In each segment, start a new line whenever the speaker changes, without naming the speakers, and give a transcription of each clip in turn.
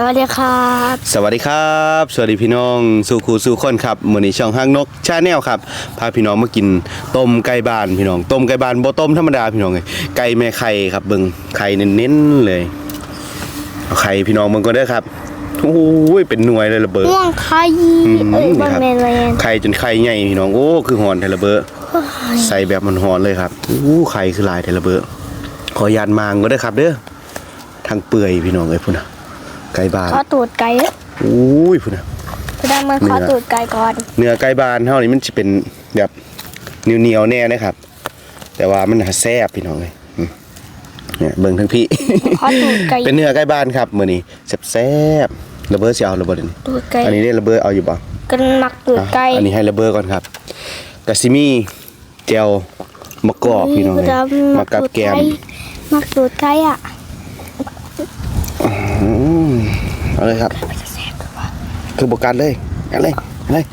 สวัสดีครับ
สวัสดีครับ สวัสดีพี่น้องสู่ครูสู่คนครับมื้อนี้ช่องห้างนกชาแนลครับพาพี่น้องมากินต้มไก่บ้านพี่น้องต้มไก่บ้านบ่ต้มธรรมดาพี่น้องเอ้ยไก่แม่ไข่ครับเบิ่งไข่เน้นๆเลยเอาไข่พี่น้องเบิ่งก่อนเด้อครับโอ้ยเป็นหน่วยเลยระเบิด
ม่วงไข่
อืม
เอ้ยบาง
ครับ
แมนแมน
ไข่จนไข่ใหญ่พี่น้องโอ้คือหอนไทระเบิดใส่แบบมันหอนเลยครับโอ้ไข่คือหลายไทระเบิดขออนุญาตมางก็ได้อครับเด้อทางเปื่อยพี่น้องเอ้ยพุ่นน่ะ ไก่บ้าน
ขอตูดไก่เอ้ย
โอ้ยพุ่นน่ะ
จะได้มาขอ
เนื้อ
ตูดไก่ก่อน
เนื้อไก่บานเท่านี้มันจะเป็นแบบเหนียวๆแน่นะครับ แต่ว่ามันหาแซ่บพี่น้องเลยอืมเนี่ยเบิ่งทั้งพี่
ขอตูดไก่
เป็นเนื้อไก่บานครับมื้อนี้แซ่บๆระเบิดสิเอาระเบิดอันนี้
ตูดไก่
อันนี้ได้ระเบิดเอาอยู่บ่
กันมักตูด
อะ
ไก่
อันนี้ให้ระเบิดก่อนครับกะซิมีเจลมะกอกพี่น้องเลย
จะ
มากับแกม
มักตูดไก่อะ
อืม เอาเลยครับ คือโบกัดเลยกันเลยกันเลย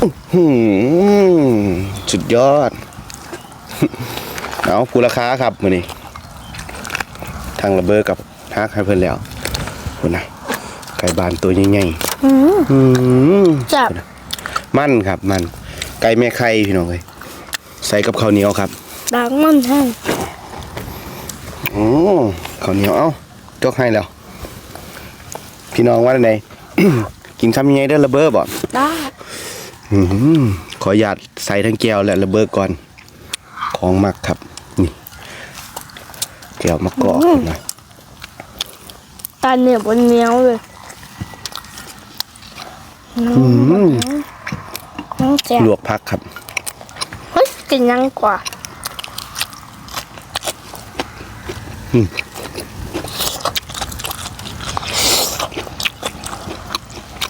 อื้อหือสุดยอด เอาผู้ราคาครับมือนี้ทางระเบิดกับฮักให้เพื่อนแล้วคุณนะไก่บานตัวใหญ่
อืม
ๆอืม
จับ
มันครับมัน ไก่แม่ไข่พี่น้องเลยใส่กับข้าวเหนียวครับ
ดังมันแห้ง
โอ้ข้าวเหนียวเอ้าจกให้แล้ว พี่น้องว่าไงกินคำยังไงเด้อระเบิดบ่
ได้
อืมขอหยาดใส่ทั้งแก้วและระเบิดก่อน ของมักครับ นี่แก้วมะกอกนะ
ตาเหนียวบนเหนียวเลย
อืม
น้องแจ๊บ
ลวกพักครับ
เฮ้ยกินยังกว่า
อืม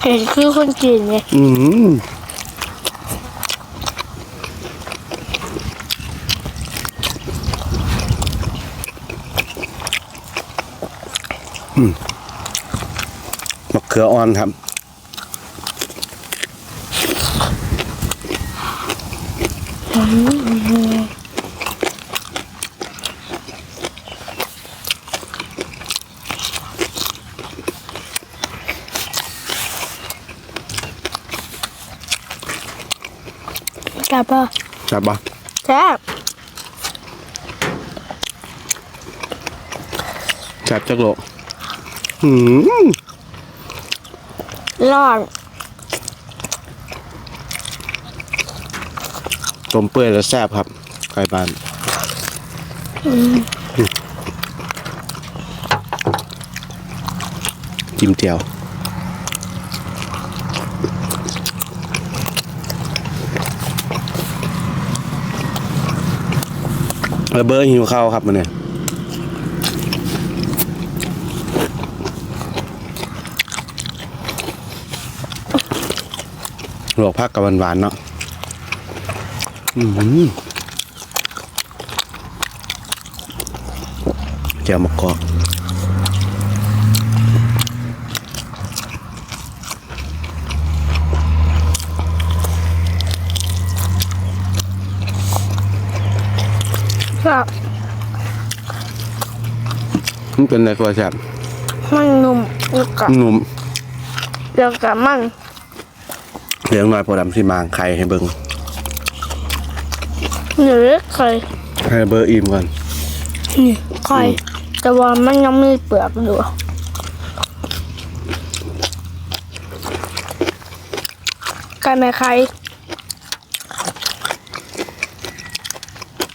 เก่งคือคนจีนไง
อืมอืมมะเขืออ่อนครับ
กลับป่ะ
จับบ่
แจ๊บ
จับจักโลอืม
ร้อน
ต้มเปื่อยแล้วแซ่บครับไก่บ้านจิ้มเจียว ระเบิดหิวข้าวครับมันเนี่ยหลวกผักกับหวานๆเนาะอืมเจ่วมะกอก
ครับ
มันเป็นอะไรตัวแซ่บ
มันนุ่มแล้วก็
หนุ่ม
แล้วก็มัน
เลี้ยงน้อยพอดำที่มางไข่ให้เบิ่ง
หรือเคย
ให้เบอร์อิ่มก่อน
นี่ไข่แต่ว่ามันยังไม่เปลือกอยู่ไก่แม่ไข่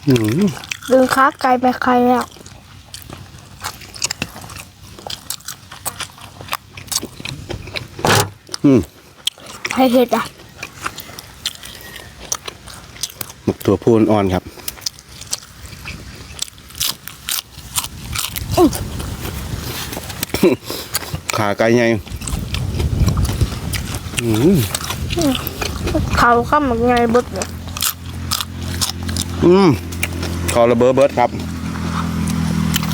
อืม
ดึงขาไก่แม่ไข่แล้ว
อืม
ให้เห็ดอะ
หมกตัวพูนอ่อนครับขาไก่ใหญ่อืม
เขาข้ามมันไงเบึกเลย
อืม ขอระเบิดเบิร์ดครับ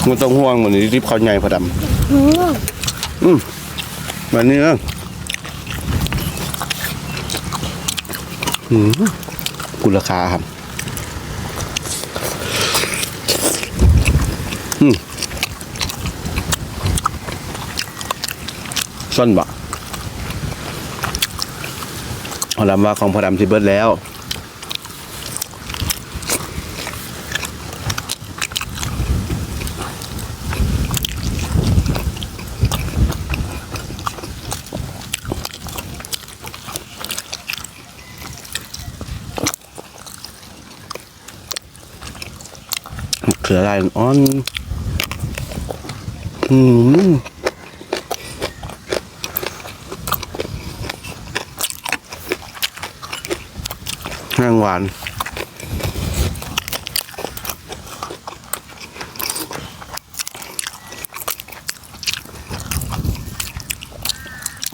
มันต้องห่วงเหมือนที่เขาใหญ่พอดำ
อืม
แบบนี้นะอืมกุราคาครับ อืมส้นบ่เอาลำว่าของพอดำสิเบิดแล้ว ขือลายอ่อนอืมแห้งหวาน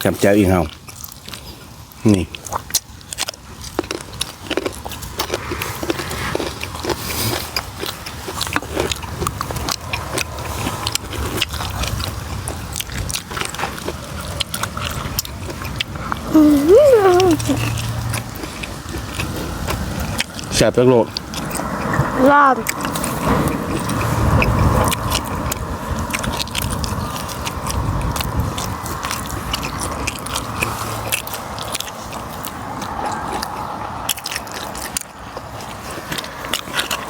กับแจ้วอีกเฮานี่ แสบจักโลด
ลาบ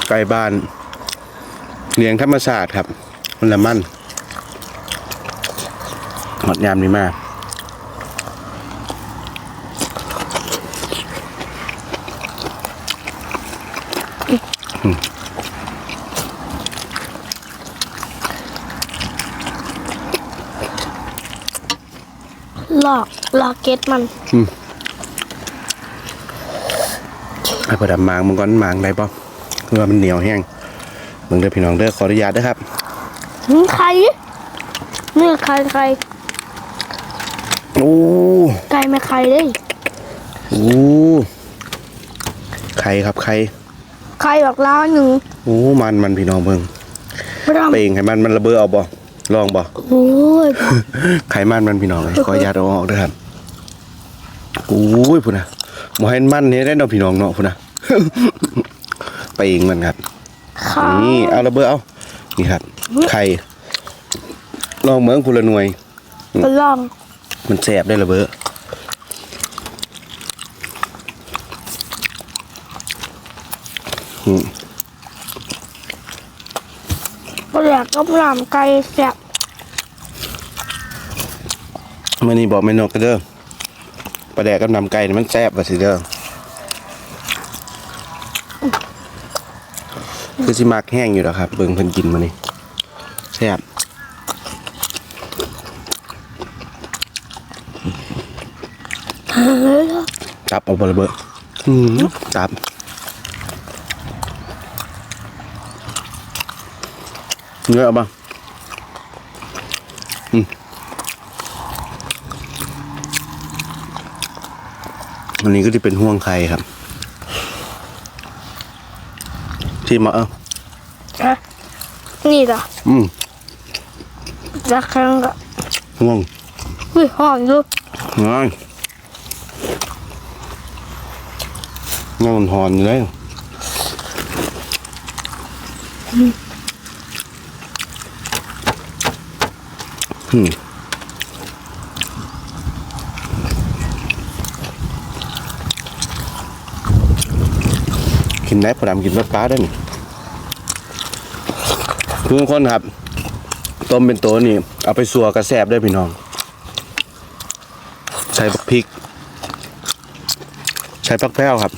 ไก่บ้านเลี้ยงธรรมชาติครับ มันละมันหอดยามนี้มาก
ลอกลอกเก็ตมัน
ไอ้ประดับหมางมันก้อนหมางได้ป่ะเพื่อมันเหนียวแห้งเบิ่งเด้อพี่น้องเด้อขออนุญาตเด้อครับ
หืมไข่นี่ไข่ไข่
โอ้
ไก่ไม่ไข่เลย
โอ้ไข่ครับไข่
ไข่แบบล้านหนึ่ง
โอ้มันมันพี่น้องเบิ่ง
บราม
เป่งให้มันมันระเบ้อเอาบ่ ลองบ่
โอ้ย
ไขมันมันพี่น้องเลยขออนุญาตเอาออกด้วยครับโอ้ยพุ่นนะหมอให้มันเนี่ยได้เนาะพี่น้องเนาะพุ่นนะไปเองมันครับ
ข้า
นี่เอาระเบ้อเอานี่ครับไข่ลองเหมืองคุณละหน่วย
ไปลอง
มันแสบได้ระเบ้ออืม
ปลาก็ปลามไก่แซ่บ
มื่อนี้บอกแม่นกกันเด้อปลาแดกกับน้ำไก่นี่มันแซ่บว่าสิเด้อคือสิมักแห้งอยู่แล้วครับ เบิ่งเพิ่นกินมานี่แซ่บตับเอาบระเบิดอืมตับ เนื้อเอาบ้างอืมอันนี้ก็จะเป็นห่วงไข่ครับ ที่มาเออ
ฮะนี่ล่ะ
อืม
จะแข็งก็
ห่วง
อุ้ยหอมอยู่
ง่ายง่ายมันหอนอยู่แล้วอื กินได้พอดำกินรสปลาได้นี่ทุกคนครับ ต้มเป็นตัวนี่ เอาไปสัวกระแสบได้พี่น้อง ใช้ผักพริก ใช้ผักแพ้วครับ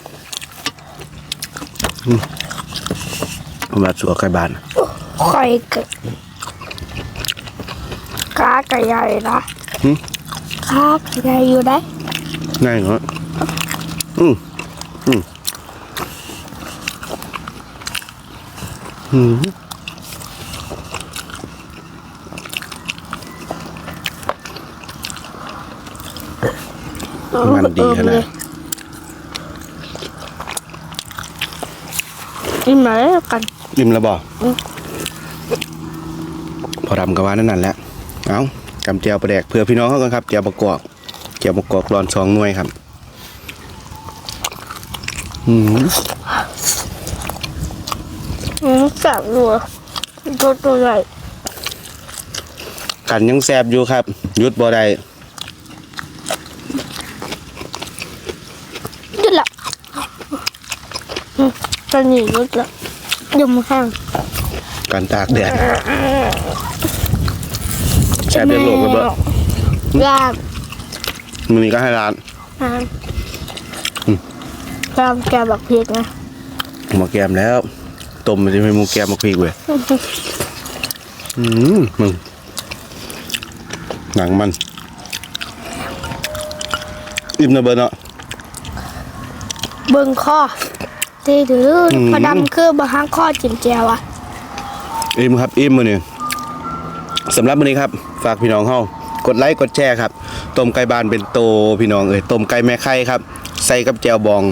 มาสัวไก่บาน
ไข่ กะกาไก่ใหญ่นะ
หืม
กาไก่ใหญ่อยู่ได้
ง่ายเหรออืมอืมอืมมันดีขนาด
อิ่มไหมกัน
ริมแล้วบ่
อืม
พอดำกับว่านั่นนั่นแหละ เอาจำเจียวปลาแดกเผื่อพี่น้องเขากันครับเจียวประกอกเจียวประกอกรอนสองหน่วยครับอืม
หืมแสบรัวตัวตัวใหญ่
ขันยังแซบอยู่ครับยุดบ่ได้
ยุดละตันนี้ยุดละยมข้าง
กันตากแดด แช่เดือดโหลกกันเบอร์
ลาบ
มันนี้ก็ให้ร้าน
น้ำลาบแกบักเพียกนะ
หมอแกมแล้วต้มมันจะเป็นหมูแกมมาคุยเว้ยอืมมึงหนังมันอิ่มนะเบอร์เนาะ
เบิ่งข้อที่ถืออพอดำคือบะฮังข้อจิ้มแจวอะ
อิ่มครับอิ่มมือนี่สำหรับมือนี้ครับ ฝากพี่น้องเฮากดไลค์กดแชร์ครับต้มไก่บานเป็นโตพี่น้องเอ้ยต้มไก่แม่ไข่ครับ ใส่กับแจวบอง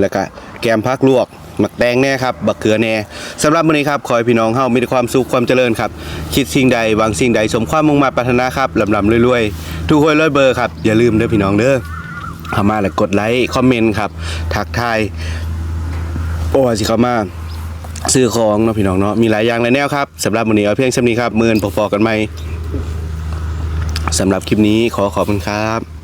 แล้วก็แกมพักลวกหมักแตงแน่ครับบักเขือแน่สำหรับมื้อนี้ครับขอให้พี่น้องเฮามีแต่ความสุขความเจริญครับ คิดสิ่งใดหวังสิ่งใดสมความมุ่งมั่นปรารถนาครับลำๆรวยๆทุกคนร้อยเบอร์ครับอย่าลืมเด้อพี่น้องเด้อเข้ามาแล้วกดไลค์คอมเมนต์ครับทักทายโอ้สิเข้ามาซื้อของเนาะพี่น้องเนาะมีหลายอย่างหลายแนวครับสำหรับวันนี้เอาเพียงเช่นนี้ครับมือนพอๆกันไหม สำหรับคลิปนี้ขอขอบคุณครับ